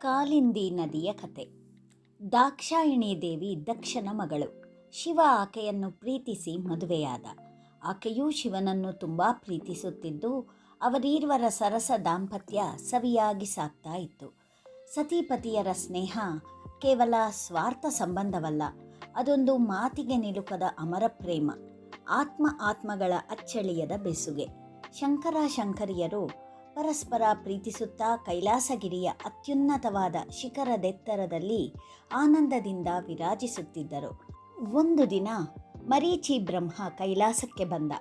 ಕಾಲಿಂದಿ ನದಿಯ ಕತೆ. ದಾಕ್ಷಾಯಿಣಿ ದೇವಿ ದಕ್ಷನ ಮಗಳು. ಶಿವ ಆಕೆಯನ್ನು ಪ್ರೀತಿಸಿ ಮದುವೆಯಾದ. ಆಕೆಯೂ ಶಿವನನ್ನು ತುಂಬ ಪ್ರೀತಿಸುತ್ತಿದ್ದು, ಅವರೀರ್ವರ ಸರಸ ದಾಂಪತ್ಯ ಸವಿಯಾಗಿ ಸಾಕ್ತಾ ಇತ್ತು. ಸತಿಪತಿಯರ ಸ್ನೇಹ ಕೇವಲ ಸ್ವಾರ್ಥ ಸಂಬಂಧವಲ್ಲ, ಅದೊಂದು ಮಾತಿಗೆ ನಿಲುಕದ ಅಮರ ಪ್ರೇಮ, ಆತ್ಮ ಆತ್ಮಗಳ ಅಚ್ಚಳಿಯದ ಬೆಸುಗೆ. ಶಂಕರ ಶಂಕರಿಯರು ಪರಸ್ಪರ ಪ್ರೀತಿಸುತ್ತಾ ಕೈಲಾಸಗಿರಿಯ ಅತ್ಯುನ್ನತವಾದ ಶಿಖರದೆತ್ತರದಲ್ಲಿ ಆನಂದದಿಂದ ವಿರಾಜಿಸುತ್ತಿದ್ದರು. ಒಂದು ದಿನ ಮರೀಚಿ ಬ್ರಹ್ಮ ಕೈಲಾಸಕ್ಕೆ ಬಂದ.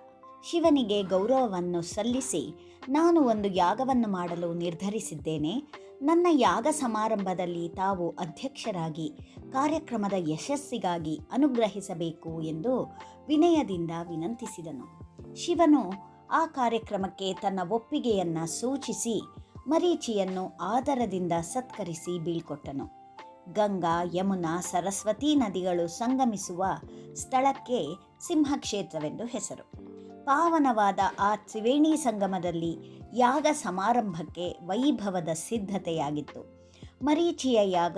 ಶಿವನಿಗೆ ಗೌರವವನ್ನು ಸಲ್ಲಿಸಿ, ನಾನು ಒಂದು ಯಾಗವನ್ನು ಮಾಡಲು ನಿರ್ಧರಿಸಿದ್ದೇನೆ. ನನ್ನ ಯಾಗ ಸಮಾರಂಭದಲ್ಲಿ ತಾವು ಅಧ್ಯಕ್ಷರಾಗಿ, ಕಾರ್ಯಕ್ರಮದ ಯಶಸ್ಸಿಗಾಗಿ ಅನುಗ್ರಹಿಸಬೇಕು ಎಂದು ವಿನಯದಿಂದ ವಿನಂತಿಸಿದನು. ಶಿವನು ಆ ಕಾರ್ಯಕ್ರಮಕ್ಕೆ ತನ್ನ ಒಪ್ಪಿಗೆಯನ್ನ ಸೂಚಿಸಿ ಮರೀಚಿಯನ್ನು ಆದರದಿಂದ ಸತ್ಕರಿಸಿ ಬೀಳ್ಕೊಟ್ಟನು. ಗಂಗಾ, ಯಮುನಾ, ಸರಸ್ವತಿ ನದಿಗಳು ಸಂಗಮಿಸುವ ಸ್ಥಳಕ್ಕೆ ಸಿಂಹಕ್ಷೇತ್ರವೆಂದು ಹೆಸರು. ಪಾವನವಾದ ಆ ತ್ರಿವೇಣಿ ಸಂಗಮದಲ್ಲಿ ಯಾಗ ಸಮಾರಂಭಕ್ಕೆ ವೈಭವದ ಸಿದ್ಧತೆಯಾಗಿತ್ತು. ಮರೀಚಿಯ ಯಾಗ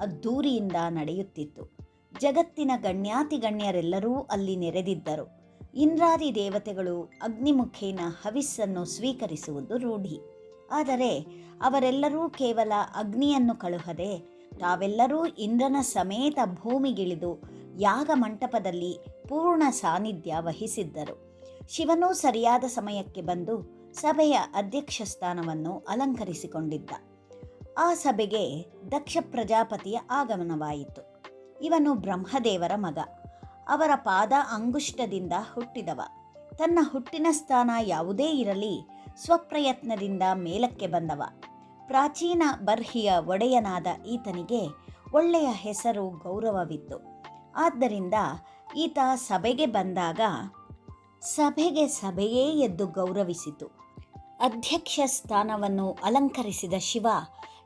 ಅದ್ದೂರಿಯಿಂದ ನಡೆಯುತ್ತಿತ್ತು. ಜಗತ್ತಿನ ಗಣ್ಯಾತಿಗಣ್ಯರೆಲ್ಲರೂ ಅಲ್ಲಿ ನೆರೆದಿದ್ದರು. ಇಂದ್ರಾದಿ ದೇವತೆಗಳು ಅಗ್ನಿಮುಖೇನ ಹವಿಸ್ಸನ್ನು ಸ್ವೀಕರಿಸುವುದು ರೂಢಿ. ಆದರೆ ಅವರೆಲ್ಲರೂ ಕೇವಲ ಅಗ್ನಿಯನ್ನು ಕಳುಹದೆ, ತಾವೆಲ್ಲರೂ ಇಂದ್ರನ ಸಮೇತ ಭೂಮಿಗಿಳಿದು ಯಾಗ ಮಂಟಪದಲ್ಲಿ ಪೂರ್ಣ ಸಾನ್ನಿಧ್ಯ ವಹಿಸಿದ್ದರು. ಶಿವನೂ ಸರಿಯಾದ ಸಮಯಕ್ಕೆ ಬಂದು ಸಭೆಯ ಅಧ್ಯಕ್ಷ ಸ್ಥಾನವನ್ನು ಅಲಂಕರಿಸಿಕೊಂಡಿದ್ದ. ಆ ಸಭೆಗೆ ದಕ್ಷ ಪ್ರಜಾಪತಿಯ ಆಗಮನವಾಯಿತು. ಇವನು ಬ್ರಹ್ಮದೇವರ ಮಗ. ಅವರ ಪಾದ ಅಂಗುಷ್ಟದಿಂದ ಹುಟ್ಟಿದವ. ತನ್ನ ಹುಟ್ಟಿನ ಸ್ಥಾನ ಯಾವುದೇ ಇರಲಿ, ಸ್ವಪ್ರಯತ್ನದಿಂದ ಮೇಲಕ್ಕೆ ಬಂದವ. ಪ್ರಾಚೀನ ಬರ್ಹಿಯ ಒಡೆಯನಾದ ಈತನಿಗೆ ಒಳ್ಳೆಯ ಹೆಸರು ಗೌರವವಿತ್ತು. ಆದ್ದರಿಂದ ಈತ ಸಭೆಗೆ ಬಂದಾಗ ಸಭೆಗೆ ಸಭೆಯೇ ಎದ್ದು ಗೌರವಿಸಿತು. ಅಧ್ಯಕ್ಷ ಸ್ಥಾನವನ್ನು ಅಲಂಕರಿಸಿದ ಶಿವ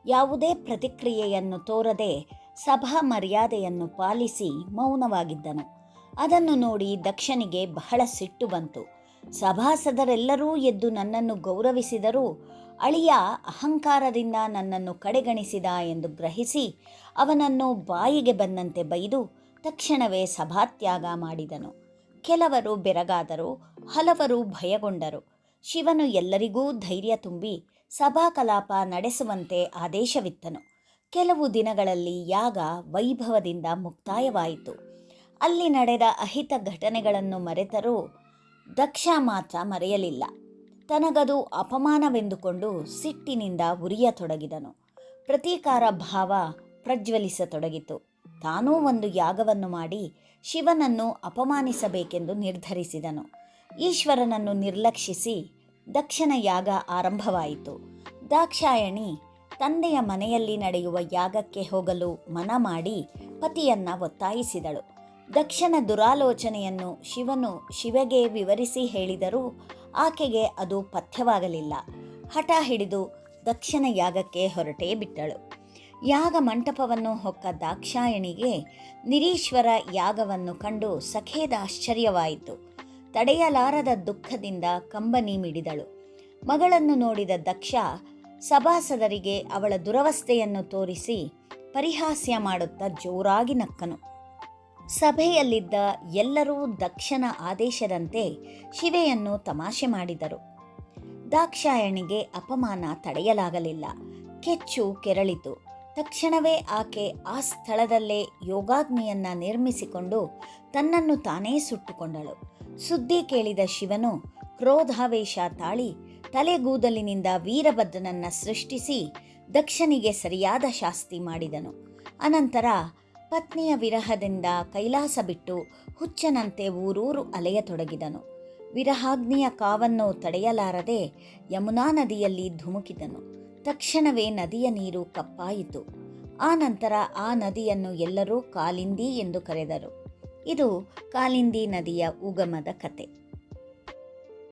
ಯಾವುದೇ ಪ್ರತಿಕ್ರಿಯೆಯನ್ನು ತೋರದೆ ಸಭಾ ಮರ್ಯಾದೆಯನ್ನು ಪಾಲಿಸಿ ಮೌನವಾಗಿದ್ದನು. ಅದನ್ನು ನೋಡಿ ದಕ್ಷನಿಗೆ ಬಹಳ ಸಿಟ್ಟು ಬಂತು. ಸಭಾಸದರೆಲ್ಲರೂ ಎದ್ದು ನನ್ನನ್ನು ಗೌರವಿಸಿದರೂ. ಅಳಿಯ ಅಹಂಕಾರದಿಂದ ನನ್ನನ್ನು ಕಡೆಗಣಿಸಿದ ಎಂದು ಗ್ರಹಿಸಿ ಅವನನ್ನು ಬಾಯಿಗೆ ಬಂದಂತೆ ಬೈದು ತಕ್ಷಣವೇ ಸಭಾತ್ಯಾಗ ಮಾಡಿದನು. ಕೆಲವರು ಬೆರಗಾದರು, ಹಲವರು ಭಯಗೊಂಡರು. ಶಿವನು ಎಲ್ಲರಿಗೂ ಧೈರ್ಯ ತುಂಬಿ ಸಭಾ ಕಲಾಪ ನಡೆಸುವಂತೆ ಆದೇಶವಿತ್ತನು. ಕೆಲವು ದಿನಗಳಲ್ಲಿ ಯಾಗ ವೈಭವದಿಂದ ಮುಕ್ತಾಯವಾಯಿತು. ಅಲ್ಲಿ ನಡೆದ ಅಹಿತ ಘಟನೆಗಳನ್ನು ಮರೆತರೂ ದಕ್ಷ ಮಾತ್ರ ಮರೆಯಲಿಲ್ಲ. ತನಗದು ಅಪಮಾನವೆಂದುಕೊಂಡು ಸಿಟ್ಟಿನಿಂದ ಉರಿಯತೊಡಗಿದನು ಪ್ರತೀಕಾರ ಭಾವ ಪ್ರಜ್ವಲಿಸತೊಡಗಿತು. ತಾನೂ ಒಂದು ಯಾಗವನ್ನು ಮಾಡಿ ಶಿವನನ್ನು ಅಪಮಾನಿಸಬೇಕೆಂದು ನಿರ್ಧರಿಸಿದನು. ಈಶ್ವರನನ್ನು ನಿರ್ಲಕ್ಷಿಸಿ ದಕ್ಷನ ಯಾಗ ಆರಂಭವಾಯಿತು. ದಾಕ್ಷಾಯಣಿ ತಂದೆಯ ಮನೆಯಲ್ಲಿ ನಡೆಯುವ ಯಾಗಕ್ಕೆ ಹೋಗಲು ಮನ ಮಾಡಿ ಪತಿಯನ್ನ ಒತ್ತಾಯಿಸಿದಳು. ದಕ್ಷನ ದುರಾಲೋಚನೆಯನ್ನು ಶಿವನು ಶಿವೆಗೆ ವಿವರಿಸಿ ಹೇಳಿದರೂ ಆಕೆಗೆ ಅದು ಪಥ್ಯವಾಗಲಿಲ್ಲ. ಹಠ ಹಿಡಿದು ದಕ್ಷನ ಯಾಗಕ್ಕೆ ಹೊರಟೇ ಬಿಟ್ಟಳು. ಯಾಗ ಮಂಟಪವನ್ನು ಹೊಕ್ಕ ದಾಕ್ಷಾಯಣಿಗೆ ನಿರೀಶ್ವರ ಯಾಗವನ್ನು ಕಂಡು ಸಖೇದ ಆಶ್ಚರ್ಯವಾಯಿತು. ತಡೆಯಲಾರದ ದುಃಖದಿಂದ ಕಂಬನಿ ಮಿಡಿದಳು. ಮಗಳನ್ನು ನೋಡಿದ ದಕ್ಷ ಸಭಾಸದರಿಗೆ ಅವಳ ದುರವಸ್ಥೆಯನ್ನು ತೋರಿಸಿ ಪರಿಹಾಸ್ಯ ಮಾಡುತ್ತಾ ಜೋರಾಗಿ ನಕ್ಕನು. ಸಭೆಯಲ್ಲಿದ್ದ ಎಲ್ಲರೂ ದಕ್ಷನ ಆದೇಶದಂತೆ ಶಿವೆಯನ್ನು ತಮಾಷೆ ಮಾಡಿದರು. ದಾಕ್ಷಾಯಣಿಗೆ ಅಪಮಾನ ತಡೆಯಲಾಗಲಿಲ್ಲ. ಕೆಚ್ಚು ಕೆರಳಿತು. ತಕ್ಷಣವೇ ಆಕೆ ಆ ಸ್ಥಳದಲ್ಲೇ ಯೋಗಾಗ್ನಿಯನ್ನ ನಿರ್ಮಿಸಿಕೊಂಡು ತನ್ನನ್ನು ತಾನೇ ಸುಟ್ಟುಕೊಂಡಳು. ಸುದ್ದಿ ಕೇಳಿದ ಶಿವನು ಕ್ರೋಧಾವೇಶ ತಾಳಿ ತಲೆಗೂದಲಿನಿಂದ ವೀರಭದ್ರನನ್ನ ಸೃಷ್ಟಿಸಿ ದಕ್ಷನಿಗೆ ಸರಿಯಾದ ಶಾಸ್ತಿ ಮಾಡಿದನು. ಅನಂತರ ಪತ್ನಿಯ ವಿರಹದಿಂದ ಕೈಲಾಸ ಬಿಟ್ಟು ಹುಚ್ಚನಂತೆ ಊರೂರು ಅಲೆಯತೊಡಗಿದನು. ವಿರಹಾಗ್ನಿಯ ಕಾವನ್ನು ತಡೆಯಲಾರದೆ ಯಮುನಾ ನದಿಯಲ್ಲಿ ಧುಮುಕಿದನು. ತಕ್ಷಣವೇ ನದಿಯ ನೀರು ಕಪ್ಪಾಯಿತು. ಆ ನಂತರ ಆ ನದಿಯನ್ನು ಎಲ್ಲರೂ ಕಾಲಿಂದಿ ಎಂದು ಕರೆದರು. ಇದು ಕಾಲಿಂದಿ ನದಿಯ ಉಗಮದ ಕತೆ.